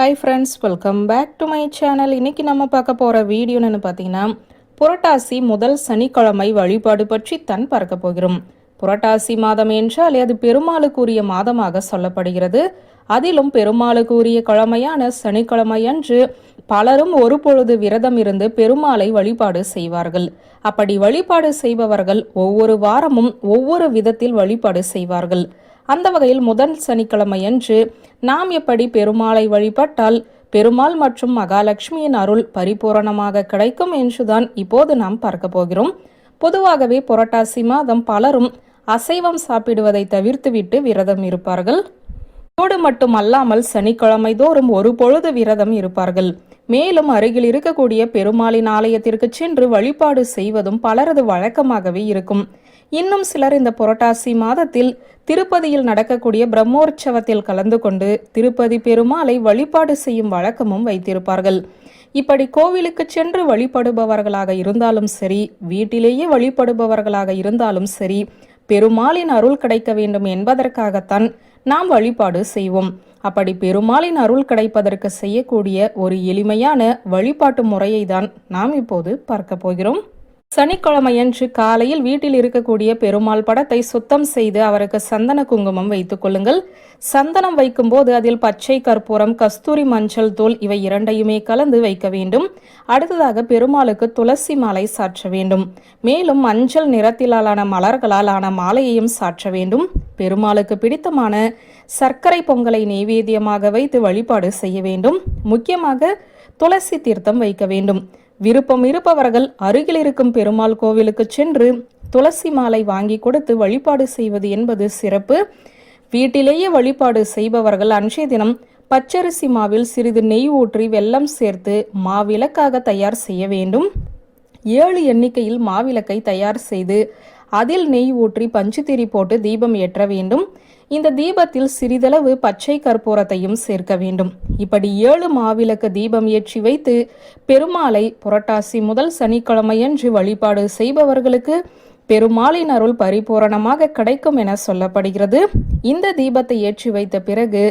Hi friends welcome back to my channel இன்னைக்கு நம்ம பார்க்க போகிற வீடியோன்னு பார்த்தீங்கன்னா புரட்டாசி முதல் சனிக்கிழமை வழிபாடு பற்றி தன் பார்க்க போகிறோம். புரட்டாசி மாதம் என்றால் அது பெருமாளுக்குரிய மாதமாக சொல்லப்படுகிறது. அதிலும் பெருமாளுக்குரிய கிழமையான சனிக்கிழமை அன்று பலரும் ஒரு பொழுது விரதம் இருந்து பெருமாளை வழிபாடு செய்வார்கள். அப்படி வழிபாடு செய்பவர்கள் ஒவ்வொரு வாரமும் ஒவ்வொரு விதத்தில் வழிபாடு செய்வார்கள். அந்த வகையில் முதல் சனிக்கிழமையன்று நாம் எப்படி பெருமாளை வழிபட்டால் பெருமாள் மற்றும் மகாலட்சுமியின் அருள் பரிபூரணமாக கிடைக்கும் என்றுதான் இப்போது நாம் பார்க்க போகிறோம். பொதுவாகவே புரட்டாசி மாதம் பலரும் அசைவம் சாப்பிடுவதை தவிர்த்துவிட்டு விரதம் இருப்பார்கள். அதோடு மட்டும் அல்லாமல் சனிக்கிழமை தோறும் ஒரு பொழுது விரதம் இருப்பார்கள். மேலும் அருகில் இருக்கக்கூடிய பெருமாளின் ஆலயத்திற்கு சென்று வழிபாடு செய்வதும் பலரது வழக்கமாகவே இருக்கும். இன்னும் சிலர் இந்த புரட்டாசி மாதத்தில் திருப்பதியில் நடக்கக்கூடிய பிரம்மோற்சவத்தில் கலந்து கொண்டு திருப்பதி பெருமாளை வழிபாடு செய்யும் வழக்கமும் வைத்திருப்பார்கள். இப்படி கோவிலுக்கு சென்று வழிபடுபவர்களாக இருந்தாலும் சரி வீட்டிலேயே வழிபடுபவர்களாக இருந்தாலும் சரி பெருமாளின் அருள் கிடைக்க வேண்டும் என்பதற்காகத்தான் நாம் வழிபாடு செய்வோம். அப்படி பெருமாளின் அருள் கிடைப்பதற்கு செய்யக்கூடிய ஒரு எளிமையான வழிபாட்டு முறையை தான் நாம் இப்போது பார்க்க போகிறோம். சனிக்கிழமையன்று காலையில் வீட்டில் இருக்கக்கூடிய பெருமாள் படத்தை சுத்தம் செய்து அவருக்கு சந்தன குங்குமம் வைத்துக் கொள்ளுங்கள். சந்தனம் வைக்கும்போது அதில் பச்சை கற்பூரம் கஸ்தூரி மஞ்சள் தூள் இவை இரண்டையுமே கலந்து வைக்க வேண்டும். அடுத்ததாக பெருமாளுக்கு துளசி மாலை சாற்ற வேண்டும். மேலும் மஞ்சள் நிறத்திலான மலர்களால் ஆன மாலையையும் சாற்ற வேண்டும். பெருமாளுக்கு பிடித்தமான சர்க்கரை பொங்கலை நெய்வேத்தியமாக வைத்து வழிபாடு செய்ய வேண்டும். முக்கியமாக துளசி தீர்த்தம் வைக்க வேண்டும். விருப்பம் இருப்பவர்கள் அருகில் இருக்கும் பெருமாள் கோவிலுக்கு சென்று துளசி மாலை வாங்கி கொடுத்து வழிபாடு செய்வது என்பது சிறப்பு. வீட்டிலேயே வழிபாடு செய்பவர்கள் அன்றைய தினம் பச்சரிசி மாவில் சிறிது நெய் ஊற்றி வெல்லம் சேர்த்து மாவிளக்காக தயார் செய்ய வேண்டும். ஏழு எண்ணிக்கையில் மாவிளக்கை தயார் செய்து அதில் நெய் ஊற்றி பஞ்சுத்திரி போட்டு தீபம் ஏற்ற வேண்டும். இந்த தீபத்தில் சிறிதளவு பச்சை கற்பூரத்தையும் சேர்க்க வேண்டும். இப்படி ஏழு மாவிளக்கு தீபம் ஏற்றி வைத்து பெருமாளை புரட்டாசி முதல் சனிக்கிழமையன்று வழிபாடு செய்பவர்களுக்கு பெருமாளின் அருள் பரிபூரணமாக கிடைக்கும் என சொல்லப்படுகிறது. இந்த தீபத்தை ஏற்றி வைத்த பிறகு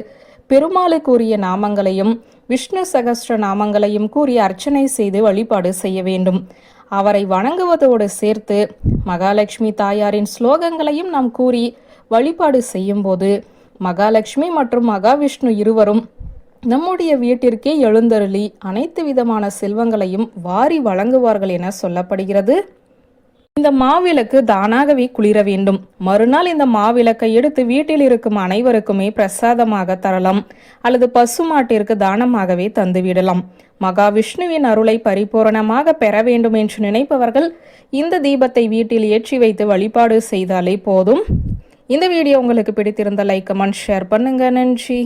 பெருமாளுக்குரிய நாமங்களையும் விஷ்ணு சகஸ்ர நாமங்களையும் கூறி அர்ச்சனை செய்து வழிபாடு செய்ய வேண்டும். அவரை வணங்குவதோடு சேர்த்து மகாலட்சுமி தாயாரின் ஸ்லோகங்களையும் நாம் கூறி வழிபாடு செய்யும்போது மகாலட்சுமி மற்றும் மகாவிஷ்ணு இருவரும் நம்முடைய வீட்டிற்கே எழுந்தருளி அனைத்து விதமான செல்வங்களையும் வாரி வழங்குவார்கள் என சொல்லப்படுகிறது. இந்த மாவிளக்கு தானாகவே குளிர வேண்டும். மறுநாள் இந்த மாவிளக்கை எடுத்து வீட்டில் இருக்கும் அனைவருக்குமே பிரசாதமாக தரலாம். அல்லது பசுமாட்டிற்கு தானமாகவே தந்துவிடலாம். மகாவிஷ்ணுவின் அருளை பரிபூரணமாக பெற வேண்டும் என்று நினைப்பவர்கள் இந்த தீபத்தை வீட்டில் ஏற்றி வைத்து வழிபாடு செய்தாலே போதும். இந்த வீடியோ உங்களுக்கு பிடித்திருந்த லைக் கமெண்ட் ஷேர் பண்ணுங்க. நன்றி.